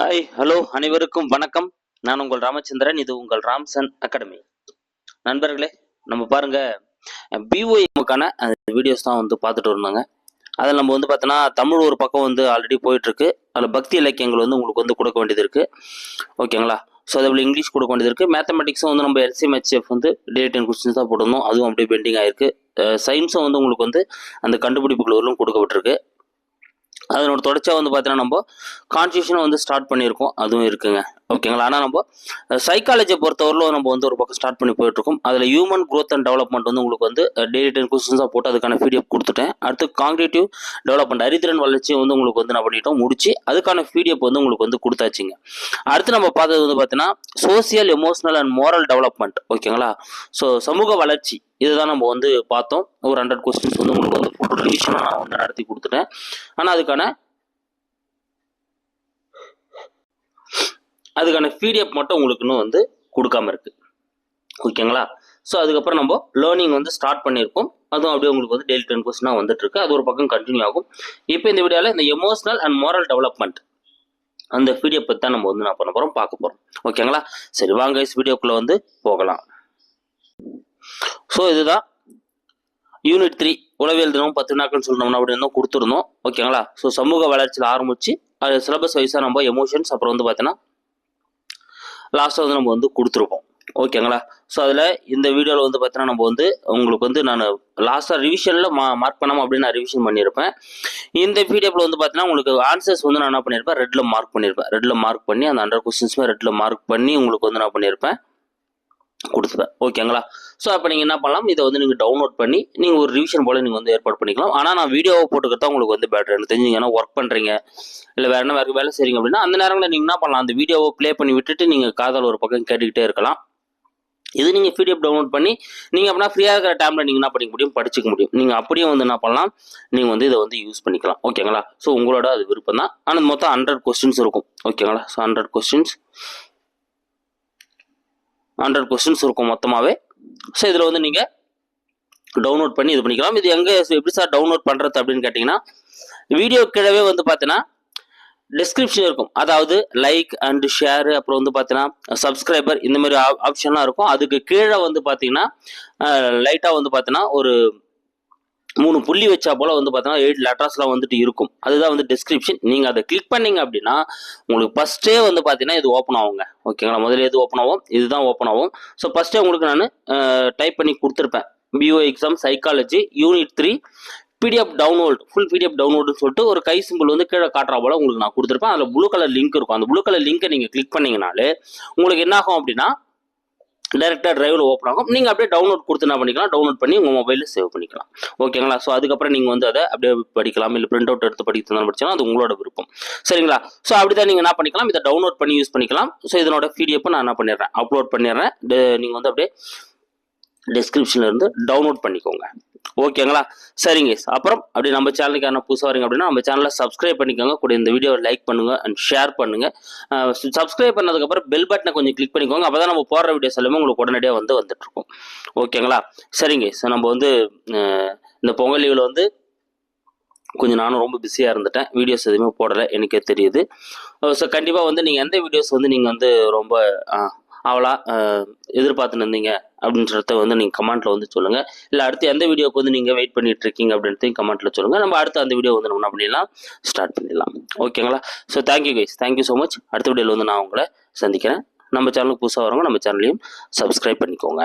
Hi hello அனைவருக்கும் வணக்கம். நான் உங்கள் ராமச்சந்திரன் இது உங்கள் ராம்சன் அகாடமி. நண்பர்களே நம்ம பாருங்க பிஓஎம்முக்கான வீடியோஸ் தான் வந்து பார்த்துட்டு இருந்தாங்க அதில் நம்ம வந்து பார்த்தோன்னா தமிழ் ஒரு பக்கம் வந்து ஆல்ரெடி போயிட்டுருக்கு. அதில் பக்தி இலக்கியங்கள் வந்து உங்களுக்கு வந்து கொடுக்க வேண்டியது இருக்குது ஓகேங்களா? ஸோ அதே போல் இங்கிலீஷ் கொடுக்க வேண்டியது இருக்குது மேத்தமெட்டிக்ஸும் வந்து நம்ம எல்சிஎம்ஹெச்எஃப் வந்து டேட் அண்ட் கொஸ்டின்ஸ் தான் போட்டிருந்தோம். அதுவும் அப்படியே பெண்டிங் ஆயிருக்கு. சயின்ஸும் வந்து உங்களுக்கு வந்து அந்த கண்டுபிடிப்புகள் வரலும் கொடுக்கப்பட்டிருக்கு. அதனோட தொடர்ச்சியாக வந்து பார்த்தீங்கன்னா நம்ம கான்ஸ்டியூஷனை வந்து ஸ்டார்ட் பண்ணியிருக்கோம். அதுவும் இருக்குங்க. ஓகேங்களா? ஆனால் நம்ம சைக்காலஜியை பொறுத்தவரையிலும் நம்ம வந்து ஒரு பக்கம் ஸ்டார்ட் பண்ணி போயிட்டுருக்கோம். அதில் ஹியூமன் க்ரோத் அண்ட் டெவலப்மெண்ட் வந்து உங்களுக்கு வந்து டெய்லி டென் கொஸ்டின்ஸாக போட்டு அதுக்கான பிடிஎஃப் கொடுத்துட்டேன். அடுத்து காங்கிரேட்டிவ் டெவலப்மெண்ட் அறிதிறன் வளர்ச்சியை வந்து உங்களுக்கு வந்து நான் பண்ணிட்டோம் முடிச்சு அதுக்கான பிடிஎஃப் வந்து உங்களுக்கு வந்து கொடுத்தாச்சுங்க. அடுத்து நம்ம பார்த்தது வந்து பார்த்தீங்கன்னா social emotional and moral development ஓகேங்களா? ஸோ சமூக வளர்ச்சி. இதுதான் நம்ம வந்து பார்த்தோம். ஒரு ஹண்ட்ரட் கொஸ்டின்ஸ் வந்து உங்களுக்கு வந்து ஃபுல் ரிவிஷன் நான் வந்து நடத்தி கொடுத்துட்டேன். ஆனால் அதுக்கான அதுக்கான பிடிஎஃப் மட்டும் உங்களுக்கு இன்னும் வந்து கொடுக்காம இருக்கு. ஓகேங்களா ஸோ அதுக்கப்புறம் நம்ம லேர்னிங் வந்து ஸ்டார்ட் பண்ணியிருக்கோம். அதுவும் அப்படியே உங்களுக்கு வந்து டெய்லி டென் கொஸ்டினாக வந்துட்டு இருக்கு அது ஒரு பக்கம் கண்டினியூ ஆகும். இப்போ இந்த வீடியோவில் இந்த எமோஷனல் அண்ட் மோரல் டெவலப்மெண்ட் அந்த பிடிஎஃப் பற்றி தான் நம்ம வந்து நான் பண்ண போகிறோம் பார்க்க போகிறோம் ஓகேங்களா சரி வாங்க வீடியோக்குள்ளே வந்து போகலாம். ஸோ இதுதான் யூனிட் த்ரீ உளவியல் தினம் பத்து நாட்கள் சொல்லணும்னா அப்படின்னு தான் கொடுத்துருந்தோம். ஓகேங்களா ஸோ சமூக வளர்ச்சியில் ஆரம்பிச்சு அது சிலபஸ் வைஸாக நம்ம எமோஷன்ஸ் அப்புறம் வந்து பார்த்தீங்கன்னா லாஸ்ட்டாக வந்து நம்ம வந்து கொடுத்துருப்போம். ஓகேங்களா ஸோ அதில் இந்த வீடியோவில் வந்து பார்த்தீங்கன்னா நம்ம வந்து உங்களுக்கு வந்து நான் லாஸ்ட்டாக ரிவிஷனில் மா மார்க் பண்ணாமல் அப்படின்னு நான் ரிவிஷன் பண்ணியிருப்பேன் இந்த பிடிஎஃப்ல வந்து பார்த்தீங்கன்னா உங்களுக்கு ஆன்சர்ஸ் வந்து நான் என்ன பண்ணியிருப்பேன் ரெட்டில் மார்க் பண்ணியிருப்பேன் ரெட்டில் மார்க் பண்ணி அந்த ஹண்ட்ரட் கொஸ்டின்ஸுமே ரெட்டில் மார்க் பண்ணி உங்களுக்கு வந்து நான் பண்ணியிருப்பேன் கொடுத்துப்பேன் ஓகேங்களா? ஸோ அப்போ நீங்கள் என்ன பண்ணலாம்? இதை வந்து நீங்கள் டவுன்லோட் பண்ணி நீங்கள் ஒரு ரிவிஷன் போல் நீங்கள் வந்து ஏற்பாடு பண்ணிக்கலாம். ஆனால் நான் வீடியோவை போட்டுக்கிறதா உங்களுக்கு வந்து பெட்டர் எனக்கு தெரிஞ்சுங்கன்னா ஒர்க் பண்ணுறீங்க இல்லை வேறு என்ன வேறு வேலை செய்றீங்க அப்படின்னா அந்த நேரங்களில் நீங்கள் என்ன பண்ணலாம்? அந்த வீடியோவை ப்ளே பண்ணி விட்டுட்டு நீங்கள் காதல் ஒரு பக்கம் கேட்டுக்கிட்டே இருக்கலாம். இது நீங்கள் பிடிஎஃப் டவுன்லோட் பண்ணி நீங்கள் அப்படின்னா ஃப்ரீயாக இருக்கிற டைமில் நீங்கள் என்ன பண்ணிக்க முடியும்? படிச்சுக்க முடியும். நீங்கள் அப்படியே வந்து என்ன பண்ணலாம்? நீங்கள் வந்து இதை வந்து யூஸ் பண்ணிக்கலாம். ஓகேங்களா? ஸோ உங்களோட அது விருப்பம் தான் ஆனால் மொத்தம் ஹண்ட்ரட் கொஸ்டின்ஸ் இருக்கும். ஓகேங்களா? So hundred questions hundred questions இருக்கும் மொத்தமாகவே ஸோ இதில் வந்து நீங்கள் டவுன்லோட் பண்ணி இது பண்ணிக்கலாம். இது எங்கே எப்படி சார் டவுன்லோட் பண்ணுறது அப்படின்னு கேட்டிங்கன்னா வீடியோ கீழவே வந்து பார்த்தீங்கன்னா டிஸ்கிரிப்ஷன் இருக்கும். அதாவது லைக் அண்ட் ஷேர் அப்புறம் வந்து பார்த்தீங்கன்னா சப்ஸ்கிரைபர் இந்த மாதிரி ஆப்ஷன்லாம் இருக்கும். அதுக்கு கீழே வந்து பார்த்தீங்கன்னா லைட்டாக வந்து பார்த்தீங்கன்னா ஒரு மூணு புள்ளி வச்சா போல வந்து பார்த்தீங்கன்னா எயிட் லெட்டர்ஸ்லாம் வந்துட்டு இருக்கும். அதுதான் வந்து டிஸ்கிரிப்ஷன் நீங்கள் அதை கிளிக் பண்ணீங்க அப்படின்னா உங்களுக்கு ஃபஸ்ட்டே வந்து பார்த்தீங்கன்னா இது ஓப்பன் ஆகுங்க. ஓகேங்களா முதல்ல எது ஓப்பன் ஆகும் இதுதான் ஓப்பன் ஆகும். ஸோ ஃபஸ்ட்டே உங்களுக்கு நான் டைப் பண்ணி கொடுத்துருப்பேன். PO exam psychology unit three PDF download full PDF டவுன்லோடுன்னு சொல்லிட்டு ஒரு கை சிம்பிள் வந்து கீழே காட்டுறா போல உங்களுக்கு நான் கொடுத்துருப்பேன். அதில் ப்ளூ கலர் லிங்க் இருக்கும். அந்த ப்ளூ கலர் லிங்கை நீங்கள் கிளிக் பண்ணிங்கனாலே உங்களுக்கு என்ன ஆகும் அப்படின்னா டேரெக்டாக டிரைவில் ஓப்பன் ஆகும். நீங்கள் அப்படியே டவுன்லோட் கொடுத்து என்ன பண்ணிக்கலாம்? டவுன்லோட் பண்ணி உங்கள் மொபைலில் சேவ் பண்ணிக்கலாம். ஓகேங்களா ஸோ அதுக்கப்புறம் நீங்கள் வந்து அதை அப்படியே படிக்கலாம். இல்லை பிரிண்ட் அவுட் எடுத்து படிக்கிறதுனால படிச்சா அது உங்களோட விருப்பம். சரிங்களா? ஸோ அப்படி தான் நீங்கள் என்ன பண்ணிக்கலாம்? இதை டவுன்லோட் பண்ணி யூஸ் பண்ணிக்கலாம். ஸோ இதனோட பிடிஎஃப் நான் என்ன பண்ணிடுறேன்? அப்லோட் பண்ணிடுறேன். நீங்கள் வந்து அப்படியே டிஸ்கிரிப்ஷனில் இருந்து டவுன்லோட் பண்ணிக்கோங்க. ஓகேங்களா? சரிங்க. அப்புறம் அப்படி நம்ம சேனலுக்கு யாரும் புதுசாக வரீங்க அப்படின்னா நம்ம சேனலை சப்ஸ்கிரைப் பண்ணிக்கோங்க. கூட இந்த வீடியோவை லைக் பண்ணுங்க அண்ட் ஷேர் பண்ணுங்க. சப்ஸ்கிரைப் பண்ணதுக்கப்புறம் பெல் பட்டனை கொஞ்சம் கிளிக் பண்ணிக்கோங்க. அப்போ தான் நம்ம போடுற வீடியோஸ் எல்லாமே உங்களுக்கு உடனடியாக வந்து வந்துட்டு இருக்கும் ஓகேங்களா? சரிங்க. ஸோ நம்ம வந்து இந்த பொங்கல் லீவில் வந்து கொஞ்சம் நானும் ரொம்ப பிஸியாக இருந்துட்டேன். வீடியோஸ் எதுவுமே போடலை. எனக்கே தெரியுது. ஸோ கண்டிப்பாக வந்து நீங்கள் எந்த வீடியோஸ் வந்து நீங்கள் வந்து ரொம்ப அவளாக எதிர்பார்த்துன்னு இருந்தீங்க அப்படின்றத வந்து நீங்கள் கமெண்ட்டில் வந்து சொல்லுங்கள் இல்லை அடுத்து எந்த வீடியோக்கு வந்து நீங்கள் வெயிட் பண்ணிட்டு இருக்கீங்க அப்படின்றதையும் கமெண்ட்டில் சொல்லுங்கள் நம்ம அடுத்து அந்த வீடியோ வந்து நம்ம என்ன பண்ணிடலாம்? ஸ்டார்ட் பண்ணிடலாம். ஓகேங்களா so thank you guys thank you so much அடுத்த வீடியோவில் வந்து நான் உங்களை சந்திக்கிறேன். நம்ம சேனலுக்கு புதுசாக வரவங்க நம்ம சேனலையும் சப்ஸ்கிரைப் பண்ணிக்கோங்க.